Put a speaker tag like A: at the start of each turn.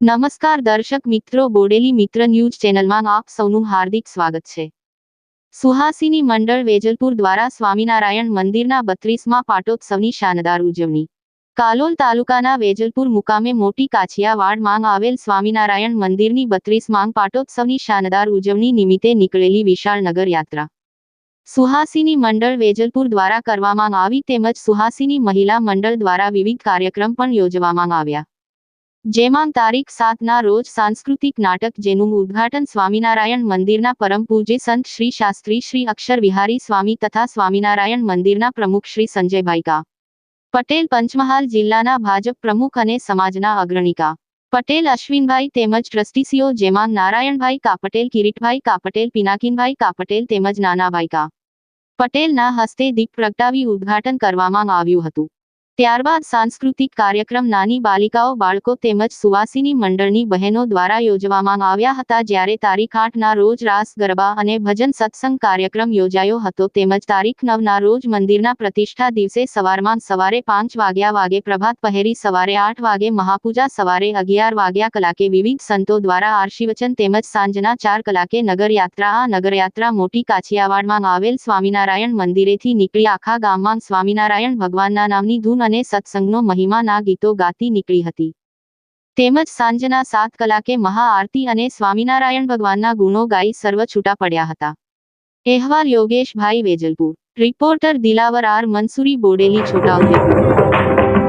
A: નમસ્કાર દર્શક મિત્રો, બોડેલી મિત્ર ન્યૂઝ ચેનલમાં આપ સૌનું હાર્દિક સ્વાગત છે. સુહાસિની મંડળ વેજલપુર દ્વારા સ્વામિનારાયણ મંદિરના બત્રીસમાં પાટોત્સવની શાનદાર ઉજવણી. કાલોલ તાલુકાના વેજલપુર મુકામે મોટી કાછિયાવાડમાં આવેલ સ્વામિનારાયણ મંદિરની બત્રીસ માંગ પાટોત્સવની શાનદાર ઉજવણી નિમિત્તે નીકળેલી વિશાળ નગર યાત્રા. સુહાસિની મંડળ વેજલપુર દ્વારા કરવામાં આવી તેમજ સુહાસિની મહિલા મંડળ દ્વારા વિવિધ કાર્યક્રમ પણ યોજવામાં આવ્યા. જેમાં તારીખ સાતના રોજ સાંસ્કૃતિક નાટક જેનું ઉદ્ઘાટન સ્વામિનારાયણ મંદિરના પરમ પૂજ્ય સંત શ્રી શાસ્ત્રી શ્રી અક્ષર વિહારી સ્વામી તથા સ્વામિનારાયણ મંદિરના પ્રમુખ શ્રી સંજયભાઈ કા. પટેલ પંચમહાલ જિલ્લાના ભાજપ પ્રમુખ અને સમાજના અગ્રણીકા. પટેલ અશ્વિનભાઈ તેમજ ટ્રસ્ટીસીઓ જેમાં નારાયણભાઈ કાપટેલ કિરીટભાઈ કાપટેલ પિનાકીનભાઈ કાપટેલ તેમજ નાનાભાઈ કા. પટેલના હસ્તે દીપ પ્રગટાવી ઉદ્ઘાટન કરવામાં આવ્યું હતું. ત્યારબાદ સાંસ્કૃતિક કાર્યક્રમ નાની બાલિકાઓ, બાળકો તેમજ સુવાસીની મંડળની બહેનો દ્વારા યોજવામાં આવ્યા હતા. જ્યારે તારીખ આઠના રોજ રાસ, ગરબા અને ભજન સત્સંગ કાર્યક્રમ યોજાયો હતો, તેમજ તારીખ નવના રોજ મંદિરના પ્રતિષ્ઠા દિવસે સવારમાં સવારે પાંચ વાગ્યા વાગે પ્રભાત પહેરી સવારે આઠ વાગે મહાપૂજા, સવારે અગિયાર વાગ્યા કલાકે વિવિધ સંતો દ્વારા આશીર્વચન તેમજ સાંજના ચાર કલાકે નગરયાત્રા, આ નગરયાત્રા મોટી કાછિયાવાડમાં આવેલ સ્વામિનારાયણ મંદિરેથી નીકળી આખા ગામમાં સ્વામિનારાયણ ભગવાનના નામની ધૂન અને સત્સંગનો મહિમાના ગીતો ગાતી નીકળી હતી. તેમજ સાંજના સાત કલાકે મહાઆરતી અને સ્વામિનારાયણ ભગવાનના ગુણો ગાઈ સર્વ છૂટા પડ્યા હતા. અહેવાલ યોગેશભાઈ Vejalpur. Reporter Dilawar R Mansuri Bodeli Chhotaudepur